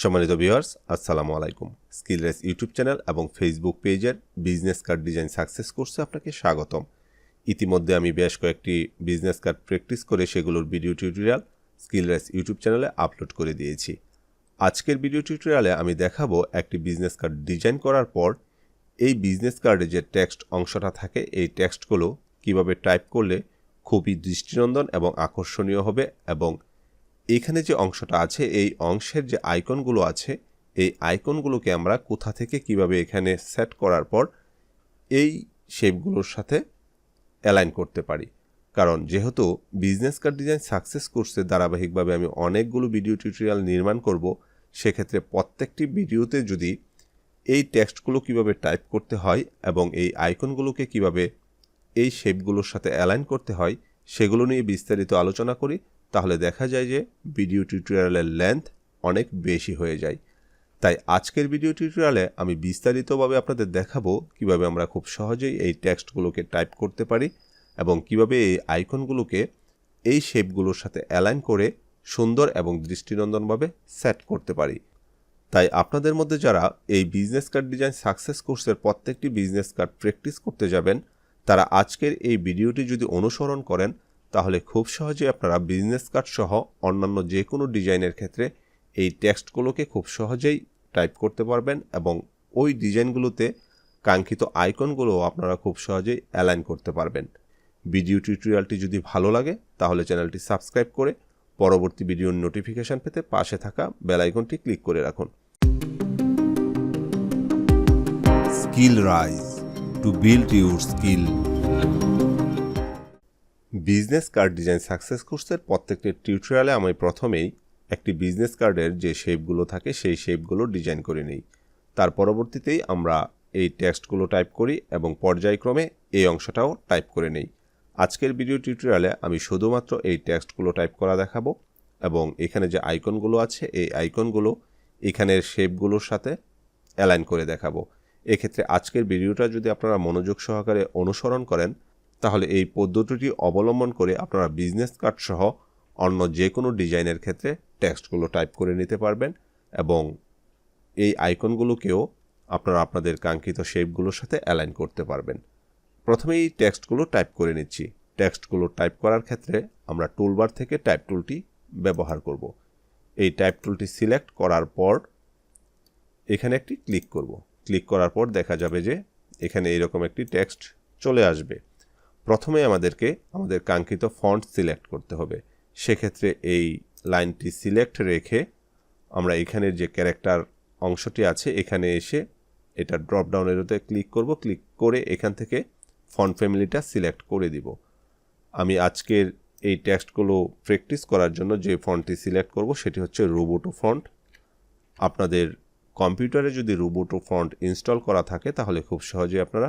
সম্মানিত ভিউয়ার্স আসসালামু আলাইকুম। স্কিল রেস ইউটিউব চ্যানেল এবং ফেসবুক পেজের বিজনেস কার্ড ডিজাইন সাকসেস কোর্সে আপনাকে স্বাগতম। ইতিমধ্যে আমি বেশ কয়েকটি বিজনেস কার্ড প্র্যাকটিস করে সেগুলোর video tutorial skill race YouTube চ্যানেলে আপলোড করে দিয়েছি। আজকের ভিডিও টিউটোরিয়ালে আমি দেখাবো একটি বিজনেস কার্ড ডিজাইন করার পর এই বিজনেস কার্ডে যে টেক্সট অংশটা থাকে, এই টেক্সটগুলো কীভাবে টাইপ করলে খুবই দৃষ্টিনন্দন এবং আকর্ষণীয় হবে এবং এখানে যে অংশটা আছে, এই অংশের যে আইকনগুলো আছে, এই আইকনগুলোকে আমরা কোথা থেকে কীভাবে এখানে সেট করার পর এই শেপগুলোর সাথে অ্যালাইন করতে পারি? কারণ যেহেতু বিজনেস কার্ড ডিজাইন সাকসেস কোর্সে ধারাবাহিকভাবে আমি অনেকগুলো ভিডিও টিউটোরিয়াল নির্মাণ করব, সেক্ষেত্রে প্রত্যেকটি ভিডিওতে যদি এই টেক্সটগুলো কীভাবে টাইপ করতে হয় এবং এই আইকনগুলোকে কীভাবে এই শেপগুলোর সাথে অ্যালাইন করতে হয়, সেগুলো নিয়ে বিস্তারিত আলোচনা করি। তাহলে দেখা যায় যে ভিডিও টিউটোরিয়ালের লেন্থ অনেক বেশি হয়ে যায়। তাই আজকের ভিডিও টিউটোরিয়ালে আমি বিস্তারিতভাবে আপনাদের দেখাবো কীভাবে আমরা খুব সহজেই এই টেক্সটগুলোকে টাইপ করতে পারি এবং কীভাবে এই আইকনগুলোকে এই শেপগুলোর সাথে অ্যালাইন করে সুন্দর এবং দৃষ্টিনন্দনভাবে সেট করতে পারি। তাই আপনাদের মধ্যে যারা এই বিজনেস কার্ড ডিজাইন সাকসেস কোর্সের প্রত্যেকটি বিজনেস কার্ড প্র্যাকটিস করতে যাবেন, তারা আজকের এই ভিডিওটি যদি অনুসরণ করেন তাহলে খুব সহজে আপনারা বিজনেস কার্ড সহ অন্যান্য যে কোনো ডিজাইনের ক্ষেত্রে এই টেক্সটগুলোকে খুব সহজেই টাইপ করতে পারবেন এবং ওই ডিজাইনগুলোতে কাঙ্ক্ষিত আইকনগুলোও আপনারা খুব সহজেই অ্যালাইন করতে পারবেন ভিডিও টিউটোরিয়ালটি যদি ভালো লাগে, তাহলে চ্যানেলটি সাবস্ক্রাইব করে পরবর্তী ভিডিওর নোটিফিকেশান পেতে পাশে থাকা বেল আইকনটি ক্লিক করে রাখুন Skill Rise to build your skill. Business card design success কোর্সের প্রত্যেকটি টিউটোরিয়ালে আমি প্রথমেই একটি বিজনেস কার্ডের যে শেপগুলো থাকে, সেই শেপগুলো ডিজাইন করে নিই। তার পরবর্তীতেই আমরা এই টেক্সটগুলো টাইপ করি এবং পর্যায়ক্রমে এই অংশটাও টাইপ করে নেই। আজকের ভিডিও টিউটোরিয়ালে আমি শুধুমাত্র এই টেক্সটগুলো টাইপ করা দেখাবো এবং এখানে যে আইকনগুলো আছে, এই আইকনগুলো এখানের শেপগুলোর সাথে অ্যালাইন করে দেখাবো। এক্ষেত্রে আজকের ভিডিওটা যদি আপনারা মনোযোগ সহকারে অনুসরণ করেন তাহলে এই পদ্ধতিটি অবলম্বন করে আপনারা বিজনেস কার্ড সহ অন্য যে কোনো ডিজাইনের ক্ষেত্রে টেক্সটগুলো টাইপ করে নিতে পারবেন এবং এই আইকনগুলোকেও আপনারা আপনাদের কাঙ্ক্ষিত শেপগুলোর সাথে অ্যালাইন করতে পারবেন। প্রথমে এই টেক্সটগুলো টাইপ করে নিচ্ছি। টেক্সটগুলো টাইপ করার ক্ষেত্রে আমরা টুলবার থেকে টাইপ টুলটি ব্যবহার করব। এই টাইপ টুলটি সিলেক্ট করার পর এখানে একটি ক্লিক করব। ক্লিক করার পর দেখা যাবে যে এখানে এরকম একটি টেক্সট চলে আসবে। প্রথমে আমাদেরকে আমাদের কাঙ্ক্ষিত ফন্ট সিলেক্ট করতে হবে। সেক্ষেত্রে এই লাইনটি সিলেক্ট রেখে আমরা এখানের যে ক্যারেক্টার অংশটি আছে, এখানে এসে এটা ড্রপ ডাউন এরোতে ক্লিক করব। ক্লিক করে এখান থেকে ফন্ট ফ্যামিলিটা সিলেক্ট করে দিব। আমি আজকের এই টেক্সটগুলো প্র্যাকটিস করার জন্য যে ফন্টটি সিলেক্ট করব, সেটি হচ্ছে রোবোটো ফন্ট আপনাদের কম্পিউটারে যদি রোবোটো ফন্ট ইনস্টল করা থাকে, তাহলে খুব সহজেই আপনারা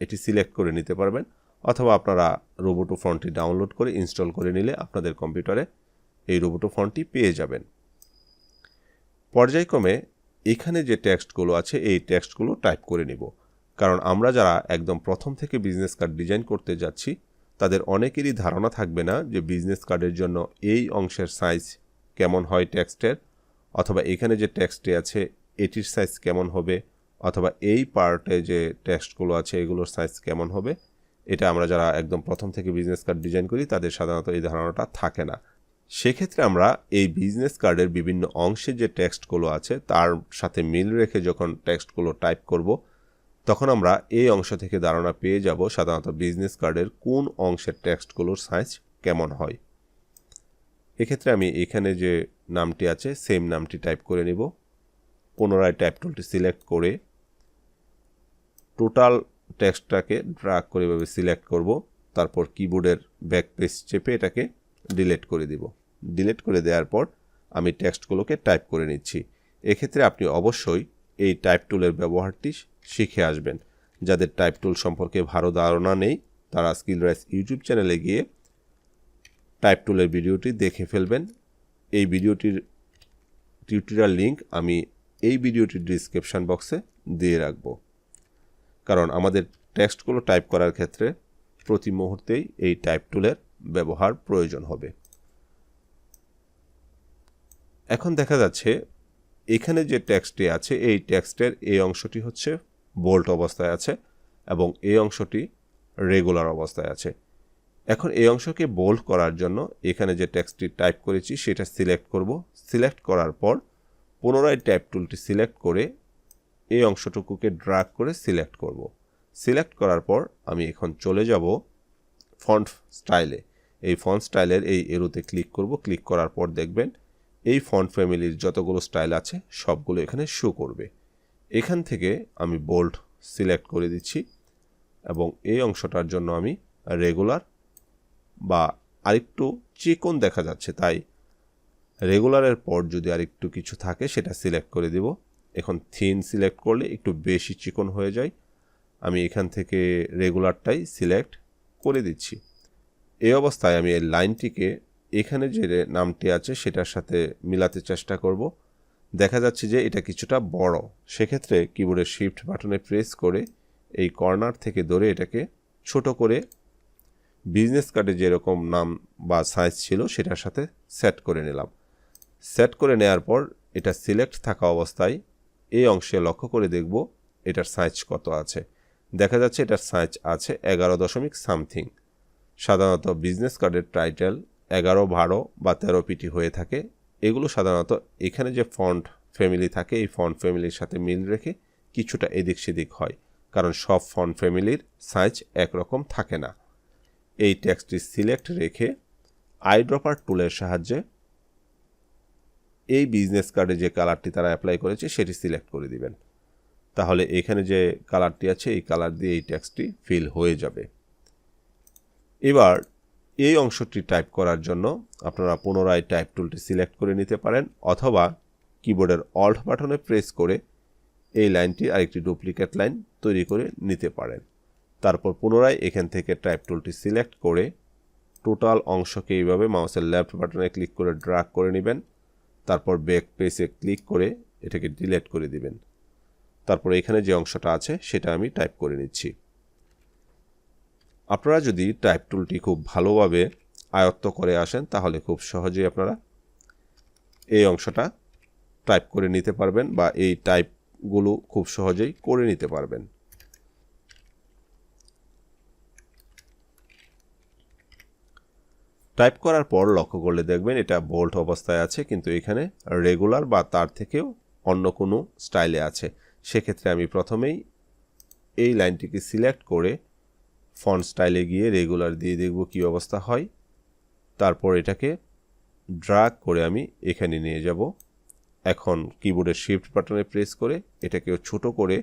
এটি সিলেক্ট করে নিতে পারবেন। অথবা আপনারা রোবোটো ফন্টটি ডাউনলোড করে ইনস্টল করে নিলে আপনাদের কম্পিউটারে এই রোবোটো ফন্টটি পেয়ে যাবেন। পর্যায়ক্রমে এখানে যে টেক্সটগুলো আছে, এই টেক্সটগুলো টাইপ করে নিব। কারণ আমরা যারা একদম প্রথম থেকে বিজনেস কার্ড ডিজাইন করতে যাচ্ছি, তাদের অনেকেরই ধারণা থাকবে না যে বিজনেস কার্ডের জন্য এই অংশের সাইজ কেমন হয় টেক্সটের অথবা এখানে যে টেক্সটটি আছে, এটির সাইজ কেমন হবে, অথবা এই পার্টে যে টেক্সটগুলো আছে, এগুলোর সাইজ কেমন হবে। এটা আমরা যারা একদম প্রথম থেকে বিজনেস কার্ড ডিজাইন করি, তাদের সাধারণত এই ধারণাটা থাকে না। সেক্ষেত্রে আমরা এই বিজনেস কার্ডের বিভিন্ন অংশে যে টেক্সটগুলো আছে, তার সাথে মিল রেখে যখন টেক্সটগুলো টাইপ করব, তখন আমরা এই অংশ থেকে ধারণা পেয়ে যাব সাধারণত বিজনেস কার্ডের কোন অংশের টেক্সটগুলোর সাইজ কেমন হয়। এক্ষেত্রে আমি এখানে যে নামটি আছে সেম নামটি টাইপ করে নিব। পুনরায় টাইপ টুলটি সিলেক্ট করে টোটাল টেক্সটটাকে ড্রাগ করে এভাবে সিলেক্ট করব, তারপর কিবোর্ডের ব্যাক পেজ চেপে এটাকে ডিলেট করে দিব। ডিলেট করে দেওয়ার পর আমি টেক্সটগুলোকে টাইপ করে নিচ্ছি। এক্ষেত্রে আপনি অবশ্যই এই টাইপ টুলের ব্যবহারটি শিখে আসবেন। যাদের টাইপ টুল সম্পর্কে ভালো ধারণা নেই, তারা স্কিল রাইস ইউটিউব চ্যানেলে গিয়ে টাইপ টুলের ভিডিওটি দেখে ফেলবেন। এই ভিডিওটির টিউটোরিয়াল লিঙ্ক আমি এই ভিডিওটির ডিসক্রিপশান বক্সে দিয়ে রাখব। কারণ আমাদের টেক্সটগুলো টাইপ করার ক্ষেত্রে প্রতি মুহূর্তেই এই টাইপ টুলের ব্যবহার প্রয়োজন হবে। এখন দেখা যাচ্ছে এখানে যে টেক্সটটি আছে, এই টেক্সটের এই অংশটি হচ্ছে বোল্ট অবস্থায় আছে এবং এই অংশটি রেগুলার অবস্থায় আছে। এখন এই অংশকে বোল্ড করার জন্য এখানে যে টেক্সটটি টাইপ করেছি সেটা সিলেক্ট করব। সিলেক্ট করার পর পুনরায় ট্যাব টুলটি সিলেক্ট করে এই অংশটুকুকে ড্রাগ করে সিলেক্ট করব। সিলেক্ট করার পর আমি এখন চলে যাব ফন্ট স্টাইলে। এই ফন্ট স্টাইলের এই এরোতে ক্লিক করব। ক্লিক করার পর দেখবেন এই ফন্ট ফ্যামিলির যতগুলো স্টাইল আছে সবগুলো এখানে শো করবে। এখান থেকে আমি বোল্ড সিলেক্ট করে দিচ্ছি এবং এই অংশটার জন্য আমি রেগুলার বা আরেকটু চিকন দেখা যাচ্ছে, তাই রেগুলারের পর যদি আরেকটু কিছু থাকে সেটা সিলেক্ট করে দিব। এখন থিন সিলেক্ট করলে একটু বেশি চিকন হয়ে যায়। আমি এখান থেকে রেগুলারটাই সিলেক্ট করে দিচ্ছি। এই অবস্থায় আমি এই লাইনটিকে এখানে যে নামটি আছে সেটার সাথে মিলাতে চেষ্টা করব। দেখা যাচ্ছে যে এটা কিছুটা বড়। সেক্ষেত্রে কিবোর্ডের শিফট বাটনে প্রেস করে এই কর্নার থেকে ধরে এটাকে ছোট করে বিজনেস কার্ডে যেরকম নাম বা সাইজ ছিল সেটার সাথে সেট করে নিলাম। সেট করে নেওয়ার পর এটা সিলেক্ট থাকা অবস্থায় এই অংশে লক্ষ্য করে দেখব এটার সাইজ কত আছে। দেখা যাচ্ছে এটার সাইজ আছে এগারো দশমিক সামথিং সাধারণত বিজনেস কার্ডের টাইটেল এগারো, বারো বা তেরো পিটি হয়ে থাকে। এগুলো সাধারণত এখানে যে ফন্ট ফ্যামিলি থাকে, এই ফন্ট ফ্যামিলির সাথে মিল রেখে কিছুটা এদিক সেদিক হয়। কারণ সব ফন্ট ফ্যামিলির সাইজ একরকম থাকে না। এই টেক্সটটি সিলেক্ট রেখে আইড্রপার টুলের সাহায্যে এই বিজনেস কার্ডে যে কালারটি তারা অ্যাপ্লাই করেছে, সেটি সিলেক্ট করে দিবেন। তাহলে এখানে যে কালারটি আছে, এই কালার দিয়ে এই ট্যাক্সটি ফিল হয়ে যাবে। এবার এই অংশটি টাইপ করার জন্য আপনারা পুনরায় টাইপ টুলটি সিলেক্ট করে নিতে পারেন, অথবা কিবোর্ডের অল্ট বাটনে প্রেস করে এই লাইনটি আরেকটি ডুপ্লিকেট লাইন তৈরি করে নিতে পারেন। তারপর পুনরায় এখান থেকে টাইপ টুলটি সিলেক্ট করে টোটাল অংশকে এইভাবে মাউসের লেফট বাটনে ক্লিক করে ড্রাগ করে নেবেন। তারপর ব্যাক পেসে ক্লিক করে এটাকে ডিলেট করে দিবেন। তারপর এখানে যে অংশটা আছে, সেটা আমি টাইপ করে নিচ্ছি। আপনারা যদি টাইপ টুলটি খুব ভালোভাবে আয়ত্ত করে আসেন, তাহলে খুব সহজেই আপনারা এই অংশটা টাইপ করে নিতে পারবেন বা এই টাইপগুলো খুব সহজেই করে নিতে পারবেন। টাইপ করার পর লক্ষ্য করলে দেখবেন এটা বোল্ট অবস্থায় আছে, কিন্তু এখানে রেগুলার বা তার থেকেও অন্য কোনো স্টাইলে আছে। সেক্ষেত্রে আমি প্রথমেই এই লাইনটিকে সিলেক্ট করে ফন্ট স্টাইলে গিয়ে রেগুলার দিয়ে দেখব কী অবস্থা হয়। তারপর এটাকে ড্রাগ করে আমি এখানে নিয়ে যাব। এখন কিবোর্ডের শিফট বাটনে প্রেস করে এটাকেও ছোট করে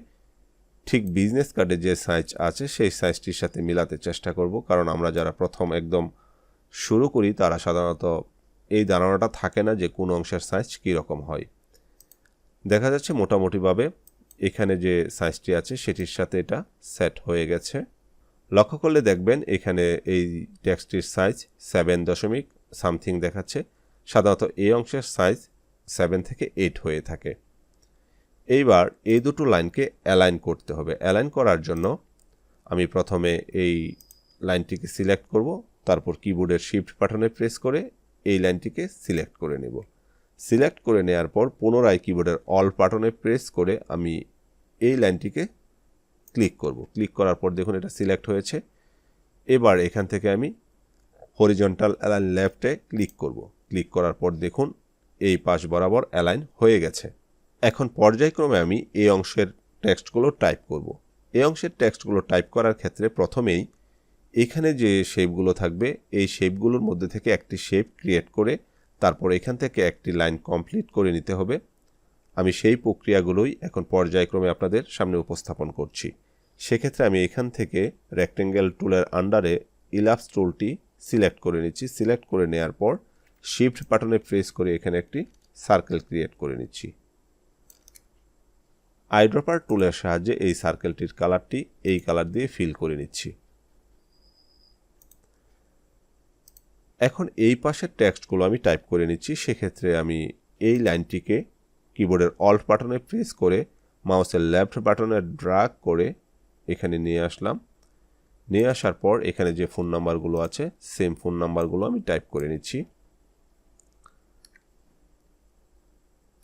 ঠিক বিজনেস কার্ডে যে সাইজ আছে, সেই সাইজটির সাথে মিলাতে চেষ্টা করব। কারণ আমরা যারা প্রথম একদম শুরু করি, তারা সাধারণত এই ধারণাটা থাকে না যে কোন অংশের সাইজ কীরকম হয়। দেখা যাচ্ছে মোটামুটিভাবে এখানে যে সাইজটি আছে, সেটির সাথে এটা সেট হয়ে গেছে। লক্ষ্য করলে দেখবেন এখানে এই টেক্সটির সাইজ সেভেন দশমিক সামথিং দেখাচ্ছে। সাধারণত এই অংশের সাইজ সেভেন থেকে এইট হয়ে থাকে। এইবার এই দুটো লাইনকে অ্যালাইন করতে হবে। অ্যালাইন করার জন্য আমি প্রথমে এই লাইনটিকে সিলেক্ট করব। তারপর কিবোর্ডের শিফট বাটনে প্রেস করে এই লাইনটিকে সিলেক্ট করে নেব। সিলেক্ট করে নেওয়ার পর পুনরায় কিবোর্ডের অল বাটনে প্রেস করে আমি এই লাইনটিকে ক্লিক করব। ক্লিক করার পর দেখুন এটা সিলেক্ট হয়েছে। এবার এখান থেকে আমি হরিজন্টাল অ্যালাইন লেফটে ক্লিক করব। ক্লিক করার পর দেখুন এই পাশ বরাবর অ্যালাইন হয়ে গেছে। এখন পর্যায়ক্রমে আমি এই অংশের টেক্সটগুলো টাইপ করব। এই অংশের টেক্সটগুলো টাইপ করার ক্ষেত্রে প্রথমেই এখানে যে শেপগুলো থাকবে, এই শেপগুলোর মধ্যে থেকে একটি শেপ ক্রিয়েট করে তারপর এখান থেকে একটি লাইন কমপ্লিট করে নিতে হবে। আমি সেই প্রক্রিয়াগুলোই এখন পর্যায়ক্রমে আপনাদের সামনে উপস্থাপন করছি। সেক্ষেত্রে আমি এখান থেকে রেক্টেঙ্গেল টুলের আন্ডারে ইলাপস টুলটি সিলেক্ট করে নিচ্ছি। সিলেক্ট করে নেওয়ার পর শিফট বাটনে প্রেস করে এখানে একটি সার্কেল ক্রিয়েট করে নিচ্ছি। আইড্রপার টুলের সাহায্যে এই সার্কেলটির কালারটি এই কালার দিয়ে ফিল করে নিচ্ছি। এখন এই পাশের টেক্সটগুলো আমি টাইপ করে নিচ্ছি, সেক্ষেত্রে আমি এই লাইনটিকে কিবোর্ডের অল্ট বাটনে প্রেস করে, মাউসের লেফট বাটনে ড্রাগ করে এখানে নিয়ে আসলাম। নিয়ে আসার পর এখানে যে ফোন নাম্বারগুলো আছে সেম ফোন নাম্বারগুলো আমি টাইপ করে নিচ্ছি।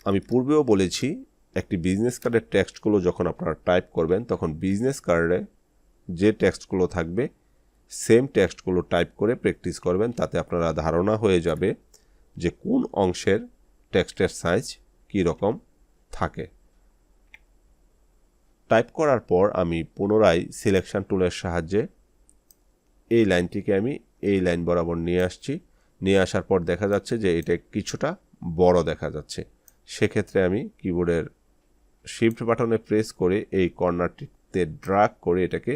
আমি পূর্বেও বলেছি, একটি বিজনেস কার্ডের টেক্সটগুলো যখন আপনারা টাইপ করবেন, তখন বিজনেস কার্ডে যে টেক্সটগুলো থাকবে সেম টেক্সটগুলো টাইপ করে প্র্যাকটিস করবেন, তাতে আপনারা ধারণা হয়ে যাবে যে কোন অংশের টেক্সটের সাইজ কী রকম থাকে। টাইপ করার পর আমি পুনরায় সিলেকশন টুলের সাহায্যে এই লাইনটিকে আমি এই লাইন বরাবর নিয়ে আসছি। নিয়ে আসার পর দেখা যাচ্ছে যে এটা কিছুটা বড় দেখা যাচ্ছে। সেক্ষেত্রে আমি কিবোর্ডের শিফট বাটনে প্রেস করে এই কর্নারটিতে ড্রাগ করে এটাকে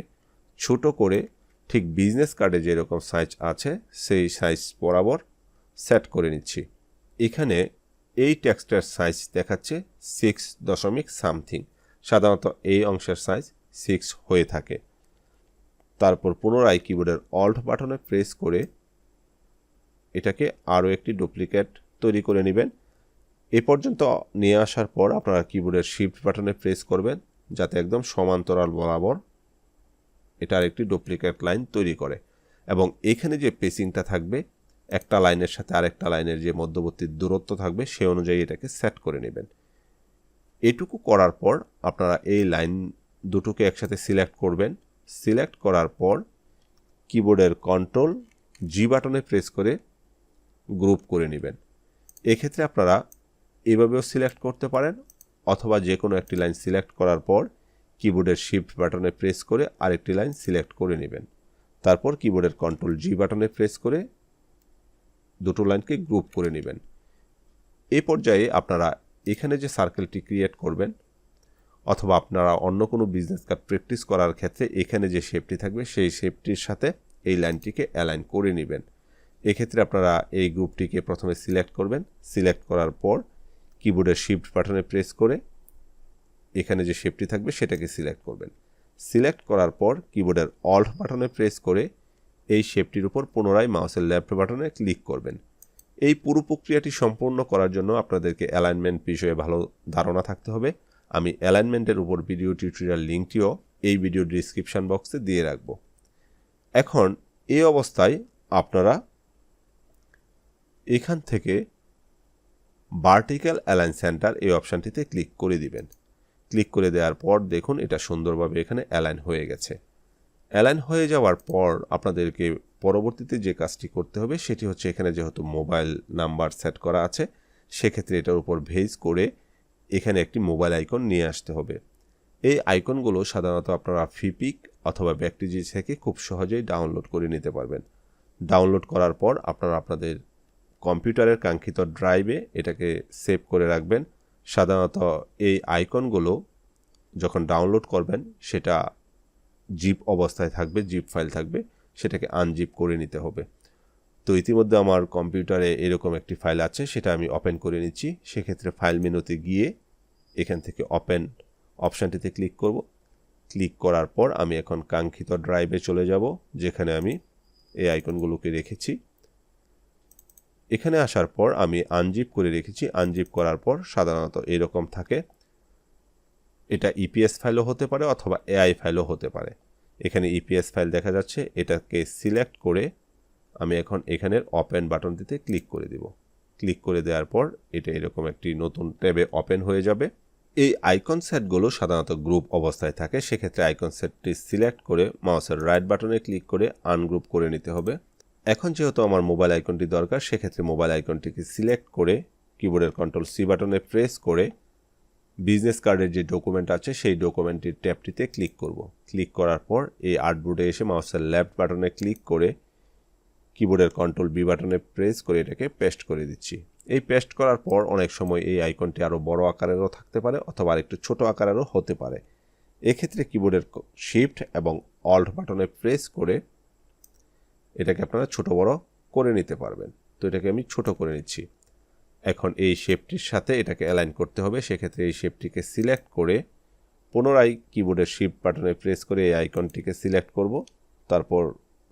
ছোট করে ঠিক বিজনেস কার্ডে যেরকম সাইজ আছে, সেই সাইজ বরাবর সেট করে নিচ্ছি। এখানে এই টেক্সটের সাইজ দেখাচ্ছে সিক্স দশমিক সামথিং সাধারণত এই অংশের সাইজ সিক্স হয়ে থাকে। তারপর পুনরায় কিবোর্ডের অল্ট বাটনে প্রেস করে এটাকে আরও একটি ডুপ্লিকেট তৈরি করে নেবেন। এ পর্যন্ত নিয়ে আসার পর আপনারা কিবোর্ডের শিফট বাটনে প্রেস করবেন, যাতে একদম সমান্তরাল বরাবর এটার একটি ডুপ্লিকেট লাইন তৈরি করে। এবং এখানে যে পেসিংটা থাকবে, একটা লাইনের সাথে আরেকটা লাইনের যে মধ্যবর্তী দূরত্ব থাকবে সে অনুযায়ী এটাকে সেট করে নেবেন। এটুকু করার পর আপনারা এই লাইন দুটোকে একসাথে সিলেক্ট করবেন। সিলেক্ট করার পর কিবোর্ডের কন্ট্রোল জি বাটনে প্রেস করে গ্রুপ করে নেবেন। এক্ষেত্রে আপনারা এভাবেও সিলেক্ট করতে পারেন, অথবা যে কোনো একটি লাইন সিলেক্ট করার পর কিবোর্ডের শিফট বাটনে প্রেস করে আরেকটি লাইন সিলেক্ট করে নেবেন। তারপর কিবোর্ডের কন্ট্রোল জি বাটনে প্রেস করে দুটো লাইনকে গ্রুপ করে নেবেন। এ পর্যায়ে আপনারা এখানে যে সার্কেলটি ক্রিয়েট করবেন, অথবা আপনারা অন্য কোনো বিজনেস কার্ড প্র্যাকটিস করার ক্ষেত্রে এখানে যে শেপটি থাকবে, সেই শেপটির সাথে এই লাইনটিকে অ্যালাইন করে নেবেন। এক্ষেত্রে আপনারা এই গ্রুপটিকে প্রথমে সিলেক্ট করবেন। সিলেক্ট করার পর কিবোর্ডের শিফট বাটনে প্রেস করে এখানে যে শেপটি থাকবে সেটাকে সিলেক্ট করবেন। সিলেক্ট করার পর কিবোর্ডের অল্ট বাটনে প্রেস করে এই শেপটির উপর পুনরায় মাউসের লেফট বাটনে ক্লিক করবেন। এই পুরো প্রক্রিয়াটি সম্পূর্ণ করার জন্য আপনাদেরকে অ্যালাইনমেন্ট বিষয়ে ভালো ধারণা থাকতে হবে। আমি অ্যালাইনমেন্টের উপর ভিডিও টিউটোরিয়াল লিঙ্কটিও এই ভিডিও ডিসক্রিপশান বক্সে দিয়ে রাখব। এখন এই অবস্থায় আপনারা এখান থেকে ভার্টিক্যাল অ্যালাইন সেন্টার এই অপশানটিতে ক্লিক করে দিবেন। ক্লিক করে দেওয়ার পর দেখুন এটা সুন্দরভাবে এখানে অ্যালাইন হয়ে গেছে। অ্যালাইন হয়ে যাওয়ার পর আপনাদেরকে পরবর্তীতে যে কাজটি করতে হবে সেটি হচ্ছে এখানে যেহেতু মোবাইল নাম্বার সেট করা আছে, সেক্ষেত্রে এটার উপর ভেজ করে এখানে একটি মোবাইল আইকন নিয়ে আসতে হবে। এই আইকনগুলো সাধারণত আপনারা ফিপিক অথবা ব্যাকটিজি থেকে খুব সহজেই ডাউনলোড করে নিতে পারবেন। ডাউনলোড করার পর আপনারা আপনাদের কম্পিউটারের কাঙ্ক্ষিত ড্রাইভে এটাকে সেভ করে রাখবেন। সাধারণত এই আইকনগুলো যখন ডাউনলোড করবেন, সেটা জিপ অবস্থায় থাকবে, জিপ ফাইল থাকবে, সেটাকে আনজিপ করে নিতে হবে। তো ইতিমধ্যে আমার কম্পিউটারে এরকম একটি ফাইল আছে, সেটা আমি ওপেন করে নিচ্ছি। সেক্ষেত্রে ফাইল মেনুতে গিয়ে এখান থেকে ওপেন অপশানটিতে ক্লিক করব। ক্লিক করার পর আমি এখন কাঙ্ক্ষিত ড্রাইভে চলে যাব, যেখানে আমি এই আইকনগুলোকে রেখেছি। এখানে আসার পর আমি আনজিপ করে রেখেছি। আনজিপ করার পর সাধারণত এরকম থাকে। এটা ইপিএস ফাইলও হতে পারে অথবা এআই ফাইলও হতে পারে। এখানে ইপিএস ফাইল দেখা যাচ্ছে। এটাকে সিলেক্ট করে আমি এখন এখানের ওপেন বাটনটিতে ক্লিক করে দিব। ক্লিক করে দেওয়ার পর এটা এরকম একটি নতুন ট্যাবে ওপেন হয়ে যাবে। এই আইকন সেটগুলো সাধারণত গ্রুপ অবস্থায় থাকে। সেক্ষেত্রে আইকন সেটটি সিলেক্ট করে মাউসের রাইট বাটনে ক্লিক করে আনগ্রুপ করে নিতে হবে। এখন যেহেতু আমার মোবাইল আইকনটি দরকার, সেক্ষেত্রে মোবাইল আইকনটিকে সিলেক্ট করে কিবোর্ডের কন্ট্রোল সি বাটনে প্রেস করে বিজনেস কার্ডের যে ডকুমেন্ট আছে, সেই ডকুমেন্টটির ট্যাবটিতে ক্লিক করব। ক্লিক করার পর এই আর্টবোর্ডে এসে মাউসের লেফট বাটনে ক্লিক করে কিবোর্ডের কন্ট্রোল বি বাটনে প্রেস করে এটাকে পেস্ট করে দিচ্ছি। এই পেস্ট করার পর অনেক সময় এই আইকনটি আরও বড় আকারেরও থাকতে পারে, অথবা আরেকটু ছোট আকারেরও হতে পারে। এক্ষেত্রে কিবোর্ডের শিফট এবং অল্ট বাটনে প্রেস করে এটাকে আপনারা ছোট বড় করে নিতে পারবেন। তো এটাকে আমি ছোট করে নিচ্ছি। এখন এই শেপটির সাথে এটাকে অ্যালাইন করতে হবে। সেক্ষেত্রে এই শেপটিকে সিলেক্ট করে পুনরায় কিবোর্ডের শিফট বাটনে প্রেস করে এই আইকনটিকে সিলেক্ট করব। তারপর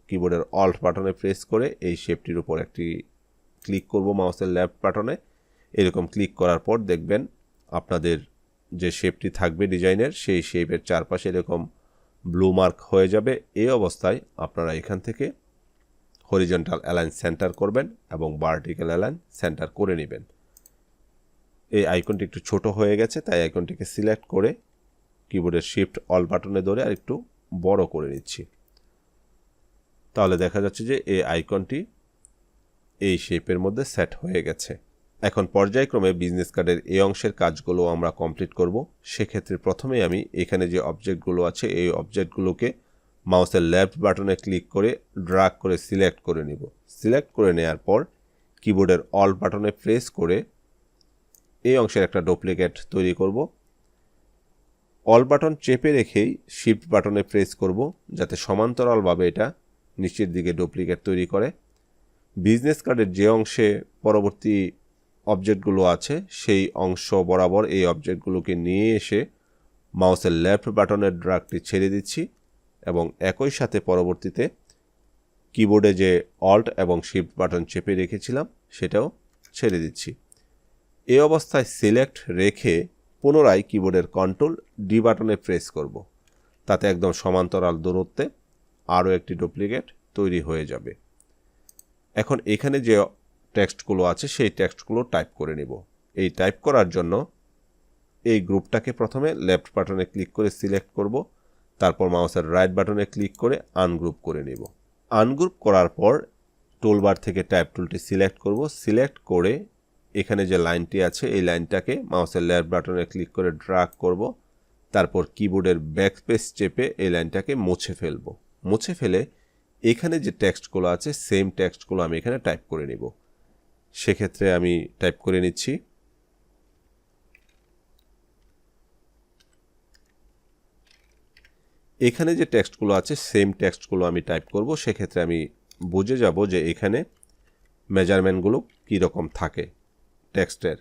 কিবোর্ডের অল্ট বাটনে প্রেস করে এই শেপটির উপর একটি ক্লিক করব মাউসের লেফট বাটনে এরকম ক্লিক করার পর দেখবেন আপনাদের যে শেপটি থাকবে ডিজাইনের, সেই শেপের চারপাশে এরকম ব্লু মার্ক হয়ে যাবে। এই অবস্থায় আপনারা এখান থেকে হরিজন্টাল অ্যালাইন সেন্টার করবেন এবং ভার্টিক্যাল অ্যালাইন সেন্টার করে নেবেন। এই আইকনটি একটু ছোট হয়ে গেছে, তাই আইকনটিকে সিলেক্ট করে কিবোর্ডের শিফট অল বাটনে ধরে আর একটু বড় করে নিচ্ছি। তাহলে দেখা যাচ্ছে যে এই আইকনটি এই শেপের মধ্যে সেট হয়ে গেছে। এখন পর্যায়ক্রমে বিজনেস কার্ডের এই অংশের কাজগুলো আমরা কমপ্লিট করব। সেক্ষেত্রে প্রথমেই আমি এখানে যে অবজেক্টগুলো আছে, এই অবজেক্টগুলোকে মাউসের লেফট বাটনে ক্লিক করে ড্রাগ করে সিলেক্ট করে নিব। সিলেক্ট করে নেওয়ার পর কিবোর্ডের অল বাটনে প্রেস করে এই অংশের একটা ডুপ্লিকেট তৈরি করব। অল বাটন চেপে রেখেই শিফট বাটনে প্রেস করব যাতে সমান্তরালভাবে এটা নিচের দিকে ডুপ্লিকেট তৈরি করে। বিজনেস কার্ডের যে অংশে পরবর্তী অবজেক্টগুলো আছে, সেই অংশ বরাবর এই অবজেক্টগুলোকে নিয়ে এসে মাউসের লেফট বাটনের ড্রাগটি ছেড়ে দিচ্ছি। এবং একই সাথে পরবর্তীতে কিবোর্ডে যে অল্ট এবং শিফট বাটন চেপে রেখেছিলাম, সেটাও ছেড়ে দিচ্ছি। এই অবস্থায় সিলেক্ট রেখে পুনরায় কিবোর্ডের কন্ট্রোল ডি বাটনে প্রেস করব। তাতে একদম সমান্তরাল দূরত্বে আরও একটি ডুপ্লিকেট তৈরি হয়ে যাবে। এখন এখানে যে টেক্সটগুলো আছে, সেই টেক্সটগুলো টাইপ করে নিব। এই টাইপ করার জন্য এই গ্রুপটাকে প্রথমে লেফট বাটনে ক্লিক করে সিলেক্ট করব। তারপর মাউসের রাইট বাটনে ক্লিক করে আনগ্রুপ করে নেব। আনগ্রুপ করার পর টোলবার থেকে টাইপ টুলটি সিলেক্ট করব। সিলেক্ট করে এখানে যে লাইনটি আছে, এই লাইনটাকে মাউসের লেফট বাটনে ক্লিক করে ড্রাগ করব। তারপর কিবোর্ডের ব্যাক স্পেস চেপে এই লাইনটাকে মুছে ফেলব। মুছে ফেলে এখানে যে টেক্সটগুলো আছে সেম টেক্সটগুলো আমি এখানে টাইপ করে নিব। সেক্ষেত্রে আমি টাইপ করে নিচ্ছি। এখানে যে টেক্সটগুলো আছে, সেম টেক্সটগুলো আমি টাইপ করব, সেক্ষেত্রে আমি বুঝে যাব যে এখানে মেজারমেন্টগুলো কীরকম থাকে টেক্সটের।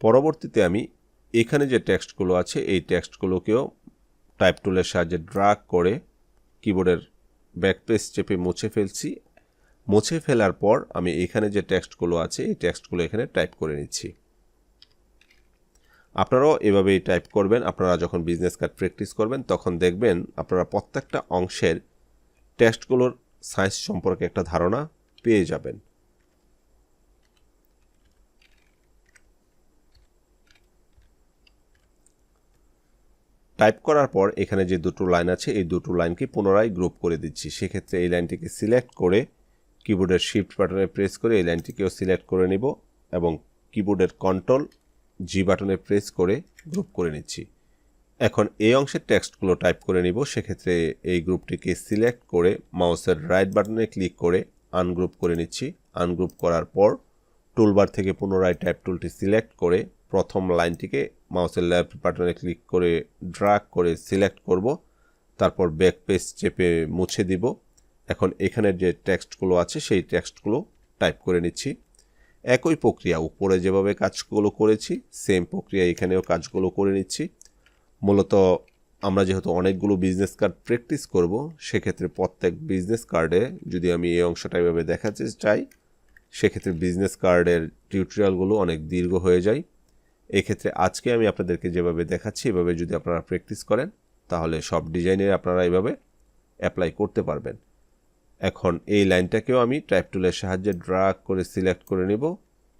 পরবর্তীতে আমি এখানে যে টেক্সটগুলো আছে, এই টেক্সটগুলোকেও টাইপ টুলের সাহায্যে ড্রাগ করে কিবোর্ডের ব্যাকপেস চেপে মুছে ফেলছি। মুছে ফেলার পর আমি এখানে যে টেক্সটগুলো আছে, এই টেক্সটগুলো এখানে টাইপ করে নিচ্ছি। আপনারাও এভাবেই টাইপ করবেন, আপনারা যখন বিজনেস কার্ড প্র্যাকটিস করবেন, তখন দেখবেন আপনারা প্রত্যেকটা অংশের টেস্টগুলোর সাইজ সম্পর্কে একটা ধারণা পেয়ে যাবেন। টাইপ করার পর এখানে যে দুটো লাইন আছে, এই দুটো লাইনকে পুনরায় গ্রুপ করে দিচ্ছি। সেক্ষেত্রে এই লাইনটিকে সিলেক্ট করে কিবোর্ডের শিফট বাটনে প্রেস করে এই লাইনটিকেও সিলেক্ট করে নিব এবং কিবোর্ডের কন্ট্রোল জি বাটনে প্রেস করে গ্রুপ করে নিচ্ছি। এখন এই অংশের টেক্সটগুলো টাইপ করে নিব, সেক্ষেত্রে এই গ্রুপটিকে সিলেক্ট করে মাউসের রাইট বাটনে ক্লিক করে আনগ্রুপ করে নিচ্ছি। আনগ্রুপ করার পর টুলবার থেকে পুনরায় টাইপ টুলটি সিলেক্ট করে প্রথম লাইনটিকে মাউসের লেফট বাটনে ক্লিক করে ড্রাগ করে সিলেক্ট করব। তারপর ব্যাক পেজ চেপে মুছে দিব। এখন এখানের যে টেক্সটগুলো আছে, সেই টেক্সটগুলো টাইপ করে নিচ্ছি। একই প্রক্রিয়া, উপরে যেভাবে কাজগুলো করেছি সেম প্রক্রিয়া এখানেও কাজগুলো করে নিচ্ছি। মূলত আমরা যেহেতু অনেকগুলো বিজনেস কার্ড প্র্যাকটিস করব, সেক্ষেত্রে প্রত্যেক বিজনেস কার্ডে যদি আমি এই অংশটা এভাবে দেখাতে চাই, সেক্ষেত্রে বিজনেস কার্ডের টিউটোরিয়ালগুলো অনেক দীর্ঘ হয়ে যায়। এক্ষেত্রে আজকে আমি আপনাদেরকে যেভাবে দেখাচ্ছি, এভাবে যদি আপনারা প্র্যাকটিস করেন, তাহলে সব ডিজাইনের আপনারা এভাবে অ্যাপ্লাই করতে পারবেন। এখন এই লাইনটাকেও আমি টাইপ টুলের সাহায্যে ড্রাগ করে সিলেক্ট করে নেব।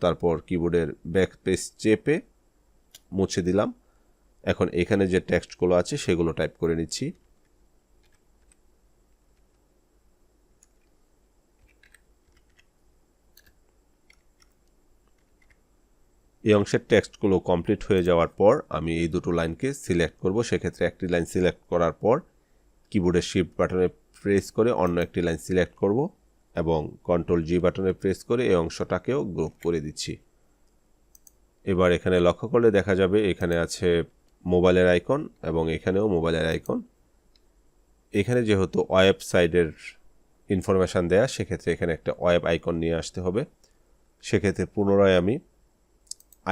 তারপর কিবোর্ডের ব্যাক পেজ চেপে মুছে দিলাম। এখন এখানে যে টেক্সটগুলো আছে সেগুলো টাইপ করে নিচ্ছি। এই অংশের টেক্সটগুলো কমপ্লিট হয়ে যাওয়ার পর আমি এই দুটো লাইনকে সিলেক্ট করব। সেক্ষেত্রে একটি লাইন সিলেক্ট করার পর কিবোর্ডের শিফট বাটনে প্রেস করে অন্য একটি লাইন সিলেক্ট করব এবং কন্ট্রোল জি বাটনে প্রেস করে এই অংশটাকেও গ্রুপ করে দিচ্ছি। এবার এখানে লক্ষ্য করলে দেখা যাবে এখানে আছে মোবাইলের আইকন এবং এখানেও মোবাইলের আইকন এখানে যেহেতু ওয়েবসাইটের ইনফরমেশান দেয়া, সেক্ষেত্রে এখানে একটা ওয়েব আইকন নিয়ে আসতে হবে। সেক্ষেত্রে পুনরায় আমি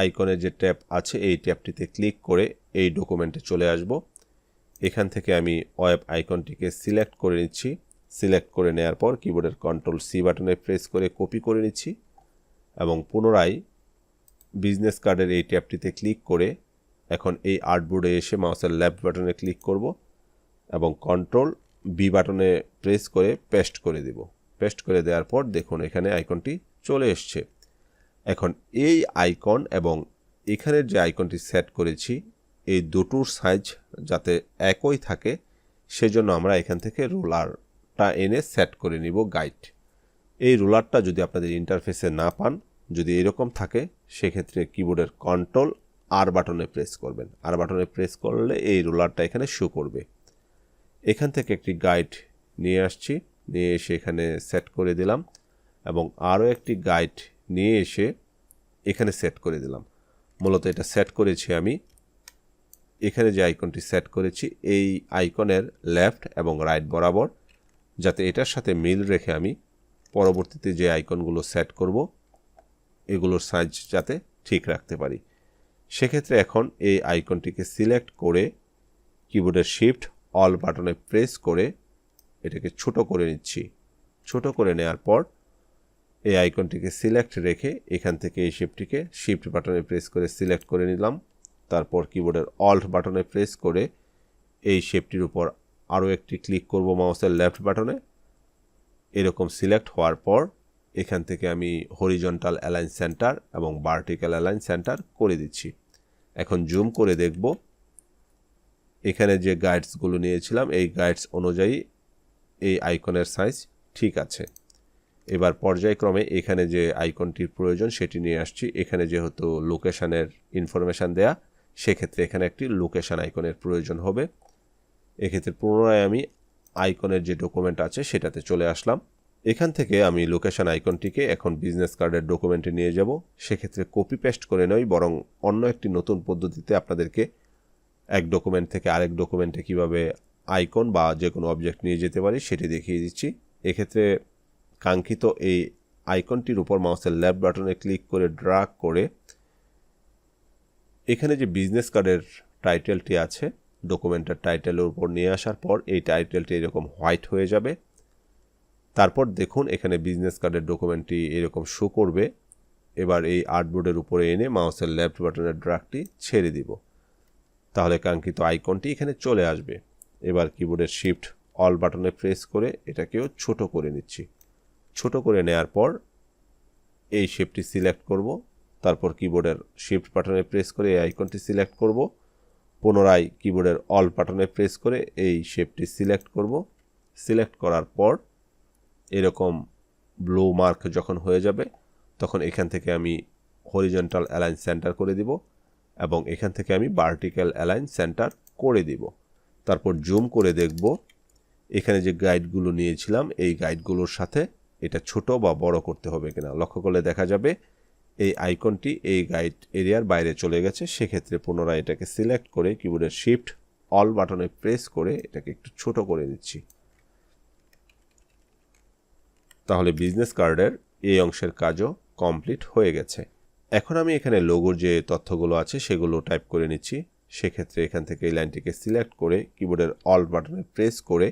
আইকনের যে ট্যাব আছে, এই ট্যাবটিতে ক্লিক করে এই ডকুমেন্টে চলে আসব। এখান থেকে আমি ওয়েব আইকনটিকে সিলেক্ট করে নিচ্ছি। সিলেক্ট করে নেওয়ার পর কিবোর্ডের কন্ট্রোল সি বাটনে প্রেস করে কপি করে নিচ্ছি এবং পুনরায় বিজনেস কার্ডের এই ট্যাবটিতে ক্লিক করে এখন এই আর্টবোর্ডে এসে মাউসের লেফট বাটনে ক্লিক করব এবং কন্ট্রোল বি বাটনে প্রেস করে পেস্ট করে দেব। পেস্ট করে দেওয়ার পর দেখুন এখানে আইকনটি চলে এসছে। এখন এই আইকন এবং এখানের যে আইকনটি সেট করেছি এই দুটোর সাইজ যাতে একই থাকে, সেজন্য আমরা এখান থেকে রোলারটা এনে সেট করে নিব গাইড। এই রোলারটা যদি আপনাদের ইন্টারফেসে না পান, যদি এরকম থাকে, সেক্ষেত্রে কিবোর্ডের কন্ট্রোল আর বাটনে প্রেস করবেন। আর বাটনে প্রেস করলে এই রোলারটা এখানে শো করবে। এখান থেকে একটি গাইড নিয়ে আসছি, নিয়ে এসে এখানে সেট করে দিলাম এবং আরও একটি গাইড নিয়ে এসে এখানে সেট করে দিলাম। মূলত এটা সেট করেছি আমি এখানে যে আইকনটি সেট করেছি, এই আইকনের লেফট এবং রাইট বরাবর, যাতে এটার সাথে মিল রেখে আমি পরবর্তীতে যে আইকনগুলো সেট করব, এগুলোর সাইজ যাতে ঠিক রাখতে পারি। সেক্ষেত্রে এখন এই আইকনটিকে সিলেক্ট করে কিবোর্ডের শিফট অল বাটনে প্রেস করে এটাকে ছোট করে নিচ্ছি। ছোট করে নেওয়ার পর এই আইকনটিকে সিলেক্ট রেখে এখান থেকে এই শিফটটিকে শিফট বাটনে প্রেস করে সিলেক্ট করে নিলাম। তারপর কিবোর্ডের অল্ট বাটনে প্রেস করে এই শেপটির উপর আরও একটি ক্লিক করব মাউসের লেফট বাটনে এরকম সিলেক্ট হওয়ার পর এখান থেকে আমি হরিজন্টাল অ্যালাইন সেন্টার এবং ভার্টিক্যাল অ্যালাইন সেন্টার করে দিচ্ছি। এখন জুম করে দেখব। এখানে যে গাইডসগুলো নিয়েছিলাম, এই গাইডস অনুযায়ী এই আইকনের সাইজ ঠিক আছে। এবার পর্যায়ক্রমে এখানে যে আইকনটির প্রয়োজন সেটি নিয়ে আসছি। এখানে যেহেতু লোকেশানের ইনফরমেশান দেয়া সেক্ষেত্রে এখানে একটি লোকেশান আইকনের প্রয়োজন হবে। এক্ষেত্রে পুনরায় আমি আইকনের যে ডকুমেন্ট আছে, সেটাতে চলে আসলাম। এখান থেকে আমি লোকেশান আইকনটিকে এখন বিজনেস কার্ডের ডকুমেন্টে নিয়ে যাব। সেক্ষেত্রে কপি পেস্ট করে নয় বরং অন্য একটি নতুন পদ্ধতিতে আপনাদেরকে এক ডকুমেন্ট থেকে আরেক ডকুমেন্টে কীভাবে আইকন বা যে কোনো অবজেক্ট নিয়ে যেতে পারি, সেটি দেখিয়ে দিচ্ছি। এক্ষেত্রে কাঙ্ক্ষিত এই আইকনটির উপর মাউসের লেফট বাটনে ক্লিক করে ড্রাগ করে এখানে যে বিজনেস কার্ডের টাইটেলটি আছে ডকুমেন্টের টাইটেলের উপর নিয়ে আসার পর এই টাইটেলটি এরকম হোয়াইট হয়ে যাবে। তারপর দেখুন এখানে বিজনেস কার্ডের ডকুমেন্টটি এরকম শো করবে। এবার এই আর্টবোর্ডের উপরে এনে মাউসের লেফট বাটনের ড্রাগটি ছেড়ে দিব। তাহলে কাঙ্ক্ষিত আইকনটি এখানে চলে আসবে। এবার কিবোর্ডের শিফট অল বাটনে প্রেস করে এটাকেও ছোট করে নিচ্ছি। ছোট করে নেয়ার পর এই শেপটি সিলেক্ট করব। তারপর কিবোর্ডের শিফট বাটনে প্রেস করে এই আইকনটি সিলেক্ট করব। পুনরায় কিবোর্ডের অল বাটনে প্রেস করে এই শেপটি সিলেক্ট করব। সিলেক্ট করার পর এরকম ব্লু মার্ক যখন হয়ে যাবে, তখন এখান থেকে আমি হরিজন্টাল অ্যালাইন সেন্টার করে দিব এবং এখান থেকে আমি ভার্টিক্যাল অ্যালাইন সেন্টার করে দিব। তারপর জুম করে দেখব। এখানে যে গাইডগুলো নিয়েছিলাম, এই গাইডগুলোর সাথে এটা ছোট বা বড় করতে হবে কিনা। লক্ষ্য করলে দেখা যাবে এই আইকনটি এই গাইড এরিয়ার বাইরে চলে গেছে। সেক্ষেত্রে পুনরায় এটাকে সিলেক্ট করে কিবোর্ডের শিফট, অল বাটনে প্রেস করে এটাকে একটু ছোট করে নিচ্ছি তাহলে বিজনেস কার্ডের এই অংশের কাজও কমপ্লিট হয়ে গেছে। এখন আমি এখানে লোগোর যে তথ্যগুলো আছে সেগুলো টাইপ করে নিচ্ছি। সেক্ষেত্রে এখান থেকে এই লাইনটিকে সিলেক্ট করে কিবোর্ডের অল বাটনে প্রেস করে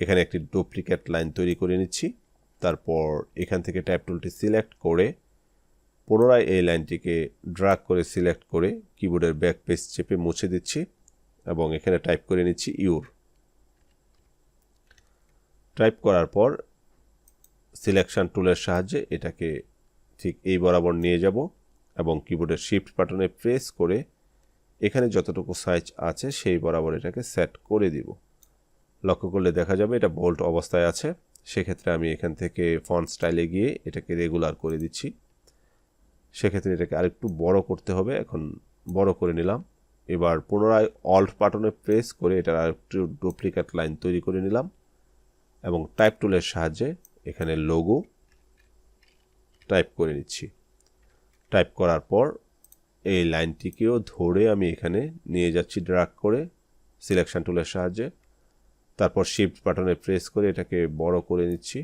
এখানে একটি ডুপ্লিকেট লাইন তৈরি করে নিচ্ছি। তারপর এখান থেকে ট্যাপ টুলটি সিলেক্ট করে পুনরায় এই লাইনটিকে ড্রাগ করে সিলেক্ট করে কিবোর্ডের ব্যাক পেজ চেপে মুছে দিচ্ছি এবং এখানে টাইপ করে নিচ্ছি ইউর। টাইপ করার পর সিলেকশন টুলের সাহায্যে এটাকে ঠিক এই বরাবর নিয়ে যাব এবং কিবোর্ডের শিফট বাটনে প্রেস করে এখানে যতটুকু সাইজ আছে সেই বরাবর এটাকে সেট করে দিব। লক্ষ্য করলে দেখা যাবে এটা বোল্ট অবস্থায় আছে। সেক্ষেত্রে আমি এখান থেকে ফন্ট স্টাইলে গিয়ে এটাকে রেগুলার করে দিচ্ছি। সেক্ষেত্রে এটাকে আরেকটু বড় করতে হবে। এখন বড় করে নিলাম। এবার পুনরায় অল্ট বাটনে প্রেস করে এটার আরেকটু ডুপ্লিকেট লাইন তৈরি করে নিলাম এবং টাইপ টুলের সাহায্যে এখানে লোগো টাইপ করে নিচ্ছি। টাইপ করার পর এই লাইনটিকেও ধরে আমি এখানে নিয়ে যাচ্ছি ড্রাগ করে সিলেকশন টুলের সাহায্যে। তারপর শিফট বাটনে প্রেস করে এটাকে বড় করে নিচ্ছি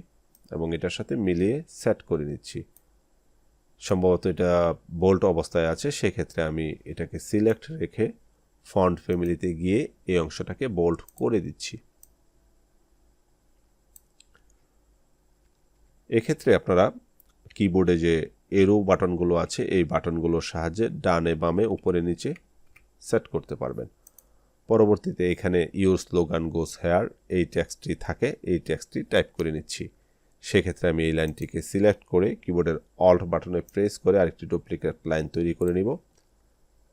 এবং এটার সাথে মিলিয়ে সেট করে নিচ্ছি। সম্ভবত এটা বোল্ট অবস্থায় আছে, সেক্ষেত্রে আমি এটাকে সিলেক্ট রেখে ফন্ট ফ্যামিলিতে গিয়ে এই অংশটাকে বোল্ট করে দিচ্ছি। এক্ষেত্রে আপনারা কিবোর্ডে যে এরো বাটনগুলো আছে, এই বাটনগুলোর সাহায্যে ডানে বামে উপরে নিচে সেট করতে পারবেন। পরবর্তীতে এখানে ইউর স্লোগান গোস হেয়ার এই ট্যাক্সটি থাকে, এই ট্যাক্সটি টাইপ করে নিচ্ছি। সেক্ষেত্রে আমি এই লাইনটিকে সিলেক্ট করে কিবোর্ডের অল্ট বাটনে প্রেস করে আরেকটি ডুপ্লিকেট লাইন তৈরি করে নিব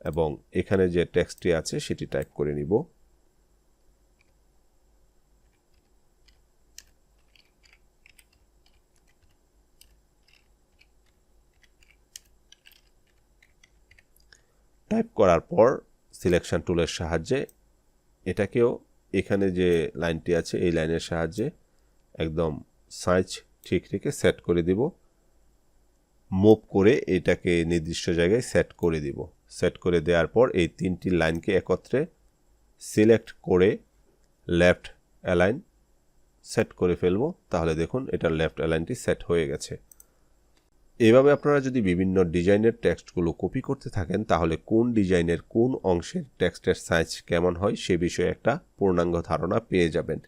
এবং এখানে যে টেক্সটটি আছে সেটি টাইপ করে নিব। টাইপ করার পর সিলেকশন টুলের সাহায্যে এটাকেও এখানে যে লাইনটি আছে এই লাইনের সাহায্যে একদম সাইজ ঠিক রেখে সেট করে দিব। মুভ করে এটাকে নির্দিষ্ট জায়গায় সেট করে দিব। সেট করে দেওয়ার পর এই তিনটি লাইনকে একত্রে সিলেক্ট করে লেফট অ্যালাইন সেট করে ফেলব। তাহলে দেখুন এটার লেফট অ্যালাইনটি সেট হয়ে গেছে। এভাবে আপনারা যদি বিভিন্ন ডিজাইনের টেক্সটগুলো কপি করতে থাকেন, তাহলে কোন ডিজাইনের কোন অংশের টেক্সটের সাইজ কেমন হয় সে বিষয়ে একটা পূর্ণাঙ্গ ধারণা পেয়ে যাবেন।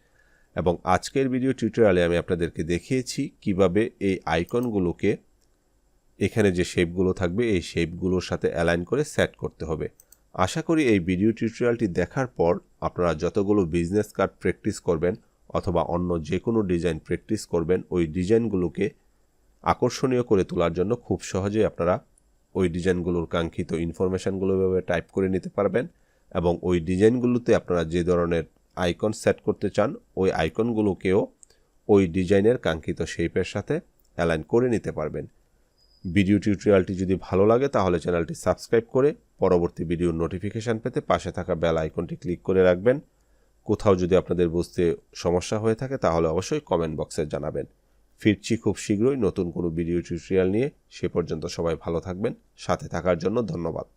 এবং আজকের ভিডিও টিউটোরিয়ালে আমি আপনাদেরকে দেখিয়েছি কীভাবে এই আইকনগুলোকে এখানে যে শেপগুলো থাকবে, এই শেপগুলোর সাথে অ্যালাইন করে সেট করতে হবে। আশা করি এই ভিডিও টিউটোরিয়ালটি দেখার পর আপনারা যতগুলো বিজনেস কার্ড প্র্যাকটিস করবেন অথবা অন্য যে কোনো ডিজাইন প্র্যাকটিস করবেন, ওই ডিজাইনগুলোকে আকর্ষণীয় করে তোলার জন্য খুব সহজেই আপনারা ওই ডিজাইনগুলোর কাঙ্ক্ষিত ইনফরমেশানগুলো এভাবে টাইপ করে নিতে পারবেন এবং ওই ডিজাইনগুলোতে আপনারা যে ধরনের আইকন সেট করতে চান, ওই আইকনগুলোকেও ওই ডিজাইনের কাঙ্ক্ষিত শেপের সাথে অ্যালাইন করে নিতে পারবেন। ভিডিও টিউটোরিয়ালটি যদি ভালো লাগে, তাহলে চ্যানেলটি সাবস্ক্রাইব করে পরবর্তী ভিডিওর নোটিফিকেশান পেতে পাশে থাকা বেল আইকনটি ক্লিক করে রাখবেন। কোথাও যদি আপনাদের বুঝতে সমস্যা হয়ে থাকে, তাহলে অবশ্যই কমেন্ট বক্সে জানাবেন। ফিরছি খুব শীঘ্রই নতুন কোনো ভিডিও টিউটোরিয়াল নিয়ে। সে পর্যন্ত সবাই ভালো থাকবেন, সাথে থাকার জন্য ধন্যবাদ।